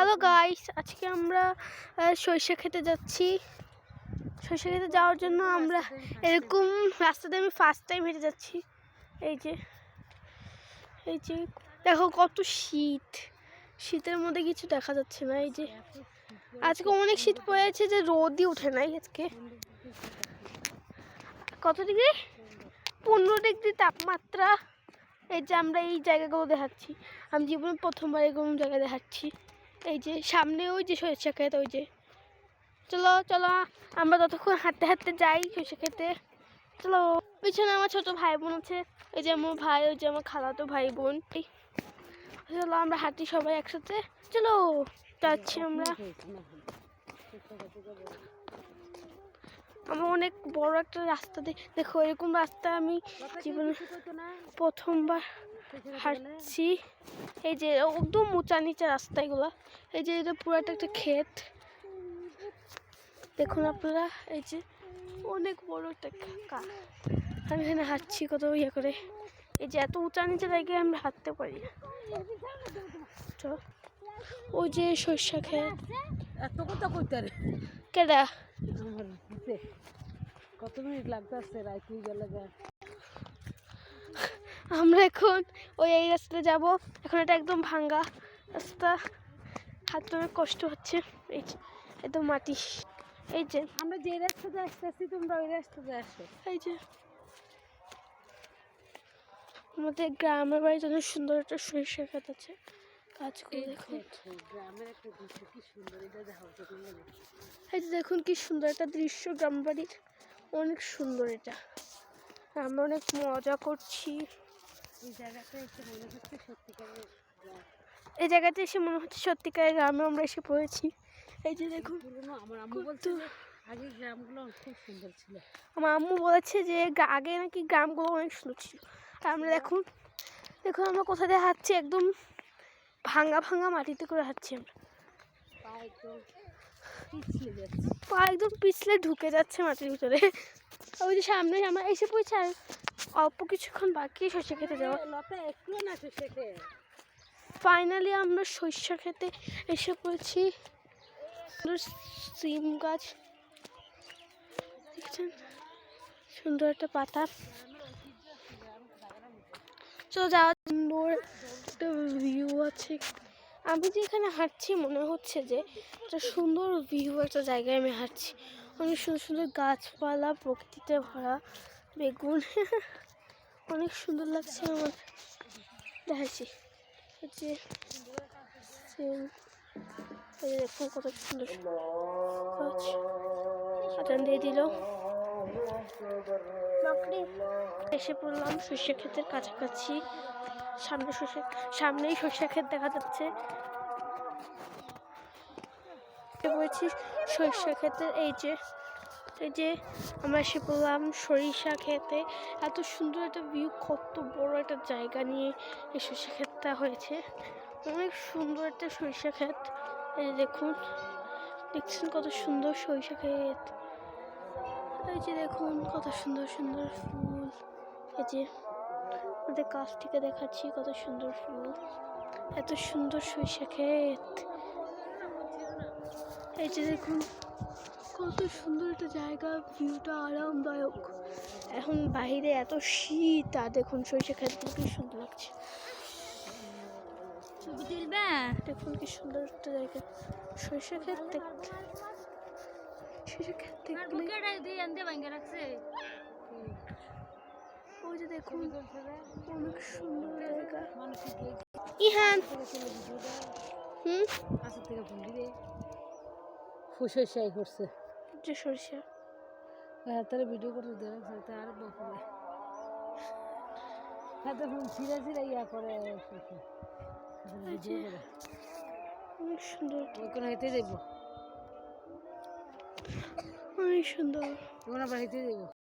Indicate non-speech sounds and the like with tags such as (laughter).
Hello guys আজকে আমরা সরিষা খেতে যাচ্ছি। সরিষা খেতে যাওয়ার জন্য আমরা এরকম রাস্তাতে আমি ফার্স্ট টাইম হেঁটে যাচ্ছি। এই যে এই যে দেখো কত শীত। শীতের মধ্যে কিছু দেখা যাচ্ছে না। এই যে আজকে অনেক শীত পড়েছে যে রোদই ওঠে নাই আজকে। কত ডিগ্রি? পনেরো ডিগ্রি তাপমাত্রা। এই যে আমরা এই জায়গাগুলো দেখাচ্ছি। আমি জীবনে প্রথমবার এরকম জায়গা দেখাচ্ছি। এই যে সামনে ওই যে সরিষা ক্ষেত ওই যে। চলো চলো আমরা ততক্ষণ হাঁটতে হাঁটতে যাই সরিষা খেতে চলো। পিছনে আমার ছোট ভাই বোন আছে এই যে আমার ভাই ওই যে আমার খালাতো ভাই বোন। চলো আমরা হাঁটি সবাই একসাথে। চলো যাচ্ছি আমরা। আমার অনেক বড় একটা রাস্তা দেখো এরকম রাস্তা আমি জীবনে প্রথমবার হাঁটছি। এই যে একদম উঁচা নিচা রাস্তা এগুলো। এই যে এটা পুরাটা একটা ক্ষেত। দেখুন আপনারা এই যে অনেক বড় একটা কাকা আমি এখানে হাঁটছি কত ইয়ে করে। এই যে এত উঁচা নিচা জায়গায় আমরা হাঁটতে পারি না। তো ওই যে সর্ষা ক্ষেত। এত কথা কইতে রে কেডা? কত মিনিট লাগতে লাগতেছে রাইতে গেলে যায় আমরা এখন ওই এই রাস্তাতে যাব। এখন এটা একদম ভাঙ্গা রাস্তা। হাঁটতে অনেক কষ্ট হচ্ছে। এই যে একদম মাটি। এই যে। আমরা যে রাস্তাতে আসতে আসছি তোমরা ওই রাস্তাতে আসো। এই যে। আমাদের গ্রামের বাড়িতে অনেক সুন্দর একটা সরিষা ক্ষেত আছে। কাজ করে দেখুন। গ্রামের একটা দৃশ্য কি সুন্দর এটা। এই যে দেখুন কি সুন্দর একটা দৃশ্য গ্রাম বাড়ির। অনেক সুন্দর এটা। আমরা অনেক মজা করছি। এই জায়গাটা এসে মনে হচ্ছে সত্যিকারের এই জায়গাতে এসে মনে হচ্ছে সত্যিকারের গ্রামে আমরা এসে পড়েছি। এই যে দেখুন আমার আম্মু আগে গ্রামগুলো খুব সুন্দর ছিল। আমার আম্মু বলেছে যে আগে নাকি গ্রামগুলো অনেক সুন্দর ছিল। আর আমরা দেখুন দেখুন আমরা কোথা দিয়ে হাঁটছি একদম ভাঙা ভাঙা মাটিতে করে হাঁটছি আমরা। পা একদম পিছলে পা একদম পিছলে ঢুকে যাচ্ছে মাটির ভিতরে। ওই যে সামনে আমরা এসে পড়েছি আর অল্প কিছুক্ষণ বাকি শস্য খেতে যাওয়া ফাইনালি আমরা শস্য খেতে এসে পড়েছি। সিম গাছ। দেখছেন? সুন্দর একটা পাতা। চলো যাওয়া সুন্দর একটা ভিউ আছে। আমি যে এখানে হাঁটছি মনে হচ্ছে যে একটা সুন্দর ভিউ একটা জায়গায় আমি হাঁটছি। অনেক সুন্দর সুন্দর গাছপালা প্রকৃতিতে ভরা। বেগুন। (laughs) অনেক সুন্দর লাগছে আমার। দেখাচ্ছি। হচ্ছে দেখুন কত সুন্দর গাছ। দিয়ে দিল। এসে পড়লাম সর্ষে ক্ষেতের কাছাকাছি। সামনে সর্ষে, সামনেই সর্ষে ক্ষেত দেখা যাচ্ছে। পড়েছি সরিষা ক্ষেতের এই যে এই যে আমরা এসে পড়লাম সরিষা খেতে। এত সুন্দর একটা ভিউ কত বড় একটা জায়গা নিয়ে এই সরিষা ক্ষেতটা হয়েছে। অনেক সুন্দর একটা সরিষা ক্ষেত এই যে দেখুন, দেখছেন কত সুন্দর সরিষা ক্ষেত এই যে দেখুন, কত সুন্দর সুন্দর ফুল। এই যে আমাদের কাছ থেকে দেখাচ্ছি কত সুন্দর ফুল। এত সুন্দর সরিষা ক্ষেত এই যে দেখুন কত সুন্দর একটা জায়গা ভিউটা আরামদায়ক। এখন বাইরে এত শীত আর দেখুন সরিষা ক্ষেতগুলো কি সুন্দর লাগছে। ছবি তুলবে? দেখুন কি সুন্দর একটা জায়গা সরিষা ক্ষেত দেখতে সরিষা দিয়ে আনতে ওই যে দেখুন অনেক সুন্দর জায়গা। ইহান। হুম? কাছে থেকে ফোন দিবে ফুসে শাই করছে। যে সরিষা। হ্যাঁ তাহলে ভিডিও করে দেবে সেটা আর বকবে হ্যাঁ তো ফোন ছিঁড়া ছিঁড়ে ইয়া করে ভিডিও করে। অনেক সুন্দর। ওখানে হেঁটে দেবো অনেক সুন্দর। ওখানে আবার হেঁটে যাব